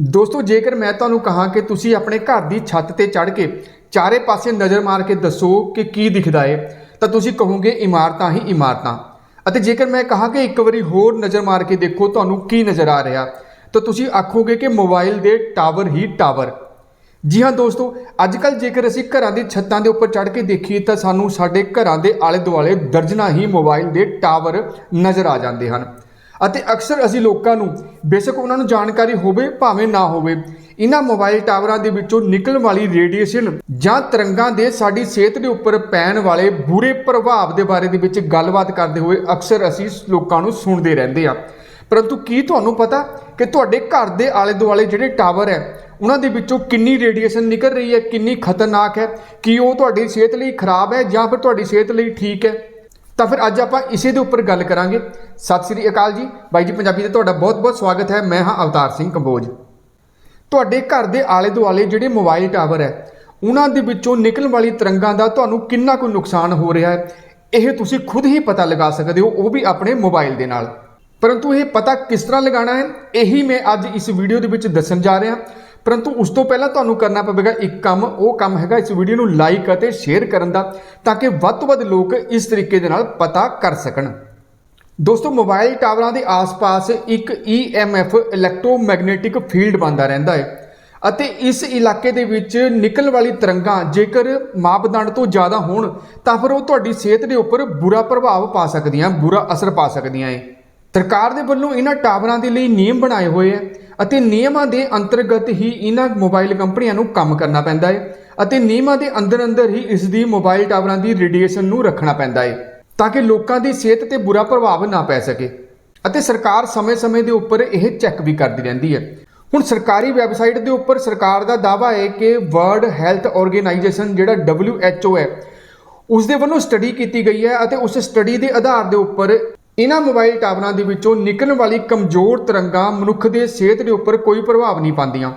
ਦੋਸਤੋ, ਜੇਕਰ ਮੈਂ ਤੁਹਾਨੂੰ ਕਹਾਂ ਕਿ ਤੁਸੀਂ ਆਪਣੇ ਘਰ ਦੀ ਛੱਤ ਤੇ ਚੜ੍ਹ ਕੇ ਚਾਰੇ ਪਾਸੇ ਨਜ਼ਰ ਮਾਰ ਕੇ ਦੱਸੋ ਕਿ ਕੀ ਦਿਖਦਾ ਏ, ਤਾਂ ਤੁਸੀਂ ਕਹੋਗੇ ਇਮਾਰਤਾਂ ਹੀ ਇਮਾਰਤਾਂ। ਅਤੇ ਜੇਕਰ ਮੈਂ ਕਹਾਂ ਕਿ ਇੱਕ ਵਾਰੀ ਹੋਰ ਨਜ਼ਰ ਮਾਰ ਕੇ ਦੇਖੋ ਤੁਹਾਨੂੰ ਕੀ ਨਜ਼ਰ ਆ ਰਿਹਾ, ਤਾਂ ਤੁਸੀਂ ਆਖੋਗੇ ਕਿ ਮੋਬਾਈਲ ਦੇ ਟਾਵਰ ਹੀ ਟਾਵਰ। ਜੀ ਹਾਂ ਦੋਸਤੋ ਅੱਜ ਕੱਲ ਜੇਕਰ ਅਸੀਂ ਘਰਾਂ ਦੀ ਛੱਤਾਂ ਦੇ ਉੱਪਰ ਚੜ੍ਹ ਕੇ ਦੇਖੀਏ, ਤਾਂ ਸਾਨੂੰ ਸਾਡੇ ਘਰਾਂ ਦੇ ਆਲੇ ਦੁਆਲੇ ਦਰਜਨਾਂ ਹੀ ਮੋਬਾਈਲ ਦੇ ਟਾਵਰ ਨਜ਼ਰ ਆ ਜਾਂਦੇ ਹਨ। ਅਤੇ ਅਕਸਰ ਅਸੀਂ ਲੋਕਾਂ ਨੂੰ ਬੇਸ਼ੱਕ ਉਹਨਾਂ ਨੂੰ ਜਾਣਕਾਰੀ ਹੋਵੇ ਭਾਵੇਂ ਨਾ ਹੋਵੇ, ਇਹਨਾਂ ਮੋਬਾਈਲ ਟਾਵਰਾਂ ਦੇ ਵਿੱਚੋਂ ਨਿਕਲਣ ਵਾਲੀ ਰੇਡੀਏਸ਼ਨ ਜਾਂ ਤਰੰਗਾਂ ਦੇ ਸਾਡੀ ਸਿਹਤ ਦੇ ਉੱਪਰ ਪੈਣ ਵਾਲੇ ਬੁਰੇ ਪ੍ਰਭਾਵ ਦੇ ਬਾਰੇ ਦੇ ਵਿੱਚ ਗੱਲਬਾਤ ਕਰਦੇ ਹੋਏ ਅਕਸਰ ਅਸੀਂ ਲੋਕਾਂ ਨੂੰ ਸੁਣਦੇ ਰਹਿੰਦੇ ਆ ਪਰੰਤੂ ਕੀ ਤੁਹਾਨੂੰ ਪਤਾ ਕਿ ਤੁਹਾਡੇ ਘਰ ਦੇ ਆਲੇ ਦੁਆਲੇ ਜਿਹੜੇ ਟਾਵਰ ਹੈ, ਉਹਨਾਂ ਦੇ ਵਿੱਚੋਂ ਕਿੰਨੀ ਰੇਡੀਏਸ਼ਨ ਨਿਕਲ ਰਹੀ ਹੈ, ਕਿੰਨੀ ਖਤਰਨਾਕ ਹੈ, ਕੀ ਉਹ ਤੁਹਾਡੀ ਸਿਹਤ ਲਈ ਖਰਾਬ ਹੈ ਜਾਂ ਫਿਰ ਤੁਹਾਡੀ ਸਿਹਤ ਲਈ ਠੀਕ ਹੈ? ਤਾਂ ਫਿਰ ਅੱਜ ਆਪਾਂ ਇਸੇ ਦੇ ਉੱਪਰ ਗੱਲ ਕਰਾਂਗੇ। ਸਤਿ ਸ੍ਰੀ ਅਕਾਲ ਜੀ। ਬਾਈ ਜੀ, ਪੰਜਾਬੀ ਦੇ ਤੁਹਾਡਾ ਬਹੁਤ-ਬਹੁਤ ਸਵਾਗਤ ਹੈ। ਮੈਂ ਹਾਂ ਅਵਤਾਰ ਸਿੰਘ ਕੰਬੋਜ। ਤੁਹਾਡੇ ਘਰ ਦੇ ਆਲੇ ਦੁਆਲੇ ਜਿਹੜੇ ਮੋਬਾਈਲ ਟਾਵਰ ਹੈ, ਉਹਨਾਂ ਦੇ ਵਿੱਚੋਂ ਨਿਕਲਣ ਵਾਲੀ ਤਰੰਗਾਂ ਦਾ ਤੁਹਾਨੂੰ ਕਿੰਨਾ ਕੁ ਨੁਕਸਾਨ ਹੋ ਰਿਹਾ ਹੈ, ਇਹ ਤੁਸੀਂ ਖੁਦ ਹੀ ਪਤਾ ਲਗਾ ਸਕਦੇ ਹੋ, ਉਹ ਵੀ ਆਪਣੇ ਮੋਬਾਈਲ ਦੇ ਨਾਲ। ਪਰੰਤੂ ਇਹ ਪਤਾ ਕਿਸ ਤਰ੍ਹਾਂ ਲਗਾਉਣਾ ਹੈ, ਇਹੀ ਮੈਂ ਅੱਜ ਇਸ ਵੀਡੀਓ ਦੇ ਵਿੱਚ ਦੱਸਣ ਜਾ ਰਿਹਾ। ਪਰੰਤੂ ਉਸ ਤੋਂ ਪਹਿਲਾਂ ਤੁਹਾਨੂੰ ਕਰਨਾ ਪਵੇਗਾ ਇੱਕ ਕੰਮ, ਉਹ ਕੰਮ ਹੈਗਾ ਇਸ ਵੀਡੀਓ ਨੂੰ ਲਾਈਕ ਅਤੇ ਸ਼ੇਅਰ ਕਰਨ ਦਾ, ਤਾਂ ਕਿ ਵੱਧ ਤੋਂ ਵੱਧ ਲੋਕ ਇਸ ਤਰੀਕੇ ਦੇ ਨਾਲ ਪਤਾ ਕਰ ਸਕਣ। ਦੋਸਤੋ ਮੋਬਾਈਲ ਟਾਵਰਾਂ ਦੇ ਆਸ-ਪਾਸ ਇੱਕ EMF ਇਲੈਕਟ੍ਰੋਮੈਗਨੈਟਿਕ ਫੀਲਡ ਬਣਦਾ ਰਹਿੰਦਾ ਹੈ ਅਤੇ ਇਸ ਇਲਾਕੇ ਦੇ ਵਿੱਚ ਨਿਕਲਣ ਵਾਲੀ ਤਰੰਗਾਂ ਜੇਕਰ ਮਾਪਦੰਡ ਤੋਂ ਜ਼ਿਆਦਾ ਹੋਣ, ਤਾਂ ਫਿਰ ਉਹ ਤੁਹਾਡੀ ਸਿਹਤ ਦੇ ਉੱਪਰ ਬੁਰਾ ਪ੍ਰਭਾਵ ਪਾ ਸਕਦੀਆਂ, ਬੁਰਾ ਅਸਰ ਪਾ ਸਕਦੀਆਂ ਹੈ। ਸਰਕਾਰ ਦੇ ਵੱਲੋਂ ਇਹਨਾਂ ਟਾਵਰਾਂ ਦੇ ਲਈ ਨਿਯਮ ਬਣਾਏ ਹੋਏ ਹੈ। ਅਤੇ ਨਿਯਮਾਂ ਦੇ ਅੰਤਰਗਤ ਹੀ ਇਹਨਾਂ ਮੋਬਾਈਲ ਕੰਪਨੀਆਂ ਨੂੰ ਕੰਮ ਕਰਨਾ ਪੈਂਦਾ ਹੈ ਅਤੇ ਨਿਯਮਾਂ ਦੇ ਅੰਦਰ ਅੰਦਰ ਹੀ ਇਸ ਦੀ ਮੋਬਾਈਲ ਟਾਵਰਾਂ ਦੀ ਰੇਡੀਏਸ਼ਨ ਨੂੰ ਰੱਖਣਾ ਪੈਂਦਾ ਹੈ ਤਾਂ ਕਿ ਲੋਕਾਂ ਦੀ ਸਿਹਤ ਤੇ ਬੁਰਾ ਪ੍ਰਭਾਵ ਨਾ ਪੈ ਸਕੇ। ਅਤੇ ਸਰਕਾਰ ਸਮੇਂ-ਸਮੇਂ ਦੇ ਉੱਪਰ ਇਹ ਚੈੱਕ ਵੀ ਕਰਦੀ ਰਹਿੰਦੀ ਹੈ ਹੁਣ ਸਰਕਾਰੀ ਵੈਬਸਾਈਟ ਦੇ ਉੱਪਰ ਸਰਕਾਰ ਦਾ ਦਾਅਵਾ ਹੈ ਕਿ ਵਰਲਡ ਹੈਲਥ ਆਰਗੇਨਾਈਜੇਸ਼ਨ ਜਿਹੜਾ WHO ਹੈ ਉਸ ਦੇ ਵੱਲੋਂ ਸਟੱਡੀ ਕੀਤੀ ਗਈ ਹੈ ਅਤੇ ਉਸ ਸਟੱਡੀ ਦੇ ਆਧਾਰ ਦੇ ਉੱਪਰ ਇਹਨਾਂ ਮੋਬਾਈਲ ਟਾਵਰਾਂ ਦੇ ਵਿੱਚੋਂ ਨਿਕਲਣ ਵਾਲੀ ਕਮਜ਼ੋਰ ਤਰੰਗਾਂ ਮਨੁੱਖ ਦੇ ਸਿਹਤ ਦੇ ਉੱਪਰ ਕੋਈ ਪ੍ਰਭਾਵ ਨਹੀਂ ਪਾਉਂਦੀਆਂ।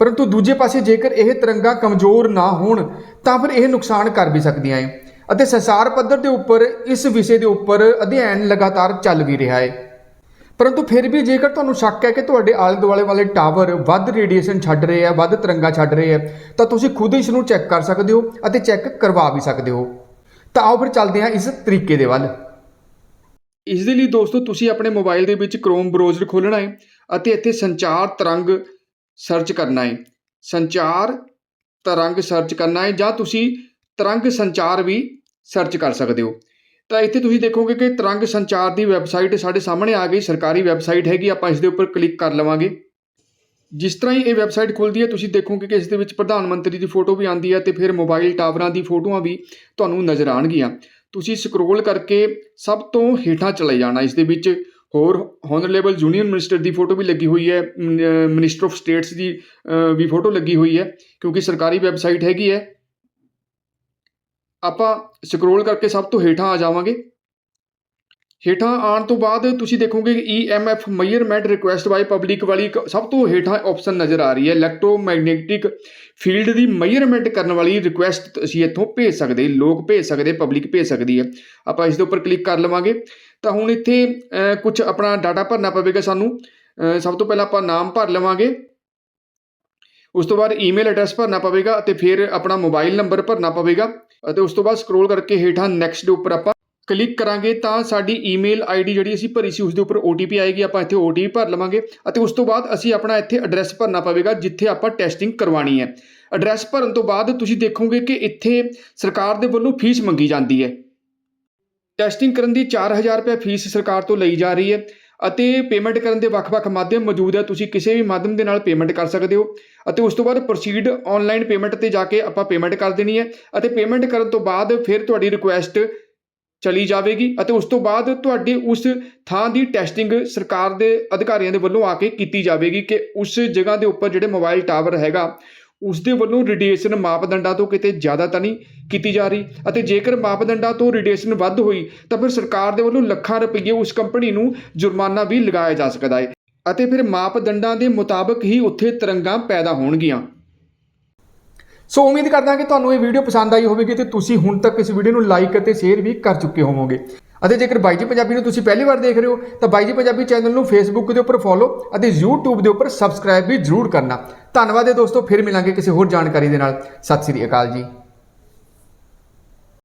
ਪਰੰਤੂ ਦੂਜੇ ਪਾਸੇ ਜੇਕਰ ਇਹ ਤਰੰਗਾਂ ਕਮਜ਼ੋਰ ਨਾ ਹੋਣ, ਤਾਂ ਫਿਰ ਇਹ ਨੁਕਸਾਨ ਕਰ ਵੀ ਸਕਦੀਆਂ ਹੈ ਅਤੇ ਸੰਸਾਰ ਪੱਧਰ ਦੇ ਉੱਪਰ, ਇਸ ਵਿਸ਼ੇ ਦੇ ਉੱਪਰ ਅਧਿਐਨ ਲਗਾਤਾਰ ਚੱਲ ਵੀ ਰਿਹਾ ਹੈ ਪਰੰਤੂ ਫਿਰ ਵੀ ਜੇਕਰ ਤੁਹਾਨੂੰ ਸ਼ੱਕ ਹੈ ਕਿ ਤੁਹਾਡੇ ਆਲੇ ਦੁਆਲੇ ਵਾਲੇ ਟਾਵਰ ਵੱਧ ਰੇਡੀਏਸ਼ਨ ਛੱਡ ਰਹੇ ਆ, ਵੱਧ ਤਰੰਗਾਂ ਛੱਡ ਰਹੇ ਆ, ਤਾਂ ਤੁਸੀਂ ਖੁਦ ਇਸ ਨੂੰ ਚੈੱਕ ਕਰ ਸਕਦੇ ਹੋ ਅਤੇ ਚੈੱਕ ਕਰਵਾ ਵੀ ਸਕਦੇ ਹੋ। ਤਾਂ ਆਓ ਫਿਰ ਚੱਲਦੇ ਹਾਂ ਇਸ ਤਰੀਕੇ ਦੇ ਵੱਲ। ਇਸ ਦੇ ਲਈ ਦੋਸਤੋ, ਤੁਸੀਂ ਆਪਣੇ ਮੋਬਾਈਲ ਦੇ ਵਿੱਚ ਕ੍ਰੋਮ ਬ੍ਰਾਊਜ਼ਰ ਖੋਲ੍ਹਣਾ ਹੈ ਅਤੇ ਇੱਥੇ ਸੰਚਾਰ ਤਰੰਗ ਸਰਚ ਕਰਨਾ ਹੈ। ਸੰਚਾਰ ਤਰੰਗ ਸਰਚ ਕਰਨਾ ਹੈ ਜਾਂ ਤੁਸੀਂ ਤਰੰਗ ਸੰਚਾਰ ਵੀ ਸਰਚ ਕਰ ਸਕਦੇ ਹੋ। ਤਾਂ ਇੱਥੇ ਤੁਸੀਂ ਦੇਖੋਗੇ ਕਿ ਤਰੰਗ ਸੰਚਾਰ ਦੀ ਵੈਬਸਾਈਟ ਸਾਡੇ ਸਾਹਮਣੇ ਆ ਗਈ, ਸਰਕਾਰੀ ਵੈਬਸਾਈਟ ਹੈਗੀ, ਆਪਾਂ ਇਸ ਦੇ ਉੱਪਰ ਕਲਿੱਕ ਕਰ ਲਵਾਂਗੇ। ਜਿਸ ਤਰ੍ਹਾਂ ਹੀ ਇਹ ਵੈਬਸਾਈਟ ਖੁੱਲਦੀ ਹੈ, ਤੁਸੀਂ ਦੇਖੋਗੇ ਕਿ ਇਸ ਦੇ ਵਿੱਚ ਪ੍ਰਧਾਨ ਮੰਤਰੀ ਦੀ ਫੋਟੋ ਵੀ ਆਉਂਦੀ ਹੈ ਤੇ ਫਿਰ ਮੋਬਾਈਲ ਟਾਵਰਾਂ ਦੀ ਫੋਟੋਆਂ ਵੀ ਤੁਹਾਨੂੰ ਨਜ਼ਰ ਆਉਣਗੀਆਂ। ਤੁਸੀਂ ਸਕਰੋਲ ਕਰਕੇ ਸਭ ਤੋਂ ਹੇਠਾਂ ਚਲੇ ਜਾਣਾ ਇਸ ਦੇ ਵਿੱਚ। ਹੋਰ ਹੋਨਰੇਬਲ ਯੂਨੀਅਨ ਮਿਨਿਸਟਰ ਦੀ ਫੋਟੋ ਵੀ ਲੱਗੀ ਹੋਈ ਹੈ। ਮਿਨਿਸਟਰ ਆਫ ਸਟੇਟਸ ਦੀ ਵੀ ਫੋਟੋ ਲੱਗੀ ਹੋਈ ਹੈ, ਕਿਉਂਕਿ ਸਰਕਾਰੀ ਵੈਬਸਾਈਟ ਹੈਗੀ ਹੈ। ਆਪਾਂ ਸਕਰੋਲ ਕਰਕੇ ਸਭ ਤੋਂ ਹੇਠਾਂ ਆ ਜਾਵਾਂਗੇ। ਹੇਠਾਂ ਆਉਣ ਤੋਂ ਬਾਅਦ ਤੁਸੀਂ ਦੇਖੋਗੇ ਕਿ EMF measurement request by public ਵਾਲੀ ਇੱਕ ਸਭ ਤੋਂ ਹੇਠਾਂ ਆਪਸ਼ਨ ਨਜ਼ਰ ਆ ਰਹੀ ਹੈ। ਇਲੈਕਟ੍ਰੋਮੈਗਨੈਟਿਕ ਫੀਲਡ ਦੀ ਮੇਜਰਮੈਂਟ ਕਰਨ ਵਾਲੀ ਰਿਕੁਐਸਟ ਅਸੀਂ ਇੱਥੋਂ ਭੇਜ ਸਕਦੇ, ਲੋਕ ਭੇਜ ਸਕਦੇ ਪਬਲਿਕ ਭੇਜ ਸਕਦੀ ਹੈ। ਆਪਾਂ ਇਸ ਦੇ ਉੱਪਰ ਕਲਿੱਕ ਕਰ ਲਵਾਂਗੇ। ਤਾਂ ਹੁਣ ਇੱਥੇ ਕੁਝ ਆਪਣਾ ਡਾਟਾ ਭਰਨਾ ਪਵੇਗਾ ਸਾਨੂੰ। ਸਭ ਤੋਂ ਪਹਿਲਾਂ ਆਪਾਂ ਨਾਮ ਭਰ ਲਵਾਂਗੇ। ਉਸ ਤੋਂ ਬਾਅਦ ਈਮੇਲ ਐਡਰੈਸ ਭਰਨਾ ਪਵੇਗਾ ਅਤੇ ਫਿਰ ਆਪਣਾ ਮੋਬਾਈਲ ਨੰਬਰ ਭਰਨਾ ਪਵੇਗਾ। ਅਤੇ ਉਸ ਤੋਂ ਬਾਅਦ ਸਕਰੋਲ ਕਰਕੇ ਹੇਠਾਂ ਨੈਕਸਟ ਦੇ ਉੱਪਰ ਆਪਾਂ ਕਲਿੱਕ ਕਰਾਂਗੇ ਤਾਂ ਸਾਡੀ ਈਮੇਲ ਆਈਡੀ ਜਿਹੜੀ ਅਸੀਂ ਭਰੀ ਸੀ ਉਸ ਦੇ ਉੱਪਰ OTP ਆਏਗੀ, ਆਪਾਂ ਇੱਥੇ OTP ਭਰ ਲਵਾਂਗੇ ਅਤੇ ਉਸ ਤੋਂ ਬਾਅਦ ਅਸੀਂ ਆਪਣਾ ਇੱਥੇ ਐਡਰੈਸ ਭਰਨਾ ਪਵੇਗਾ ਜਿੱਥੇ ਆਪਾਂ ਟੈਸਟਿੰਗ ਕਰਵਾਣੀ ਹੈ। ਐਡਰੈਸ ਭਰਨ ਤੋਂ ਬਾਅਦ ਤੁਸੀਂ ਦੇਖੋਗੇ ਕਿ ਇੱਥੇ ਸਰਕਾਰ ਦੇ ਵੱਲੋਂ ਫੀਸ ਮੰਗੀ ਜਾਂਦੀ ਹੈ। ਟੈਸਟਿੰਗ ਕਰਨ ਦੀ 4000 ਰੁਪਏ ਫੀਸ ਸਰਕਾਰ ਤੋਂ ਲਈ ਜਾ ਰਹੀ ਹੈ ਅਤੇ ਪੇਮੈਂਟ ਕਰਨ ਦੇ ਵੱਖ-ਵੱਖ ਮਾਧਿਅਮ ਮੌਜੂਦ ਹੈ, ਤੁਸੀਂ ਕਿਸੇ ਵੀ ਮਾਧਿਅਮ ਦੇ ਨਾਲ ਪੇਮੈਂਟ ਕਰ ਸਕਦੇ ਹੋ ਅਤੇ ਉਸ ਤੋਂ ਬਾਅਦ ਪ੍ਰੋਸੀਡ ਆਨਲਾਈਨ ਪੇਮੈਂਟ ਤੇ ਜਾ ਕੇ ਆਪਾਂ ਪੇਮੈਂਟ ਕਰ ਦੇਣੀ ਹੈ ਅਤੇ ਪੇਮੈਂਟ ਕਰਨ ਤੋਂ ਬਾਅਦ ਫਿਰ ਤੁਹਾਡੀ ਰਿਕੁਐਸਟ ਚਲੀ ਜਾਵੇਗੀ ਅਤੇ ਉਸ ਤੋਂ ਬਾਅਦ ਤੁਹਾਡੇ ਉਸ ਥਾਂ ਦੀ ਟੈਸਟਿੰਗ ਸਰਕਾਰ ਦੇ ਅਧਿਕਾਰੀਆਂ ਦੇ ਵੱਲੋਂ ਆ ਕੇ ਕੀਤੀ ਜਾਵੇਗੀ ਕਿ ਉਸ ਜਗ੍ਹਾ ਦੇ ਉੱਪਰ ਜਿਹੜੇ ਮੋਬਾਈਲ ਟਾਵਰ ਹੈਗਾ ਉਸ ਦੇ ਵੱਲੋਂ ਰੇਡੀਏਸ਼ਨ ਮਾਪਦੰਡਾਂ ਤੋਂ ਕਿਤੇ ਜ਼ਿਆਦਾ ਤਾਂ ਨਹੀਂ ਕੀਤੀ ਜਾ ਰਹੀ ਅਤੇ ਜੇਕਰ ਮਾਪਦੰਡਾਂ ਤੋਂ ਰੇਡੀਏਸ਼ਨ ਵੱਧ ਹੋਈ ਤਾਂ ਫਿਰ ਸਰਕਾਰ ਦੇ ਵੱਲੋਂ ਲੱਖਾਂ ਰੁਪਏ ਉਸ ਕੰਪਨੀ ਨੂੰ ਜੁਰਮਾਨਾ ਵੀ ਲਗਾਇਆ ਜਾ ਸਕਦਾ ਹੈ ਅਤੇ ਫਿਰ ਮਾਪਦੰਡਾਂ ਦੇ ਮੁਤਾਬਕ ਹੀ ਉੱਥੇ ਤਰੰਗਾਂ ਪੈਦਾ ਹੋਣਗੀਆਂ। ਸੋ ਉਮੀਦ ਕਰਦਾ ਕਿ ਤੁਹਾਨੂੰ ਇਹ ਵੀਡੀਓ ਪਸੰਦ ਆਈ ਹੋਵੇਗੀ ਤੇ ਤੁਸੀਂ ਹੁਣ ਤੱਕ ਇਸ ਵੀਡੀਓ ਨੂੰ ਲਾਈਕ ਅਤੇ ਸ਼ੇਅਰ ਵੀ ਕਰ ਚੁੱਕੇ ਹੋਵੋਗੇ। ਅਤੇ ਜੇਕਰ ਬਾਈ ਜੀ ਪੰਜਾਬੀ ਨੂੰ ਤੁਸੀਂ ਪਹਿਲੀ ਵਾਰ ਦੇਖ ਰਹੇ ਹੋ, ਤਾਂ ਬਾਈ ਜੀ ਪੰਜਾਬੀ ਚੈਨਲ ਨੂੰ ਫੇਸਬੁੱਕ ਦੇ ਉੱਪਰ ਫੋਲੋ ਅਤੇ YouTube ਦੇ ਉੱਪਰ ਸਬਸਕ੍ਰਾਈਬ ਵੀ ਜ਼ਰੂਰ ਕਰਨਾ। ਧੰਨਵਾਦ ਹੈ ਦੋਸਤੋ, ਫਿਰ ਮਿਲਾਂਗੇ ਕਿਸੇ ਹੋਰ ਜਾਣਕਾਰੀ ਦੇ ਨਾਲ। ਸਤਿ ਸ੍ਰੀ ਅਕਾਲ ਜੀ।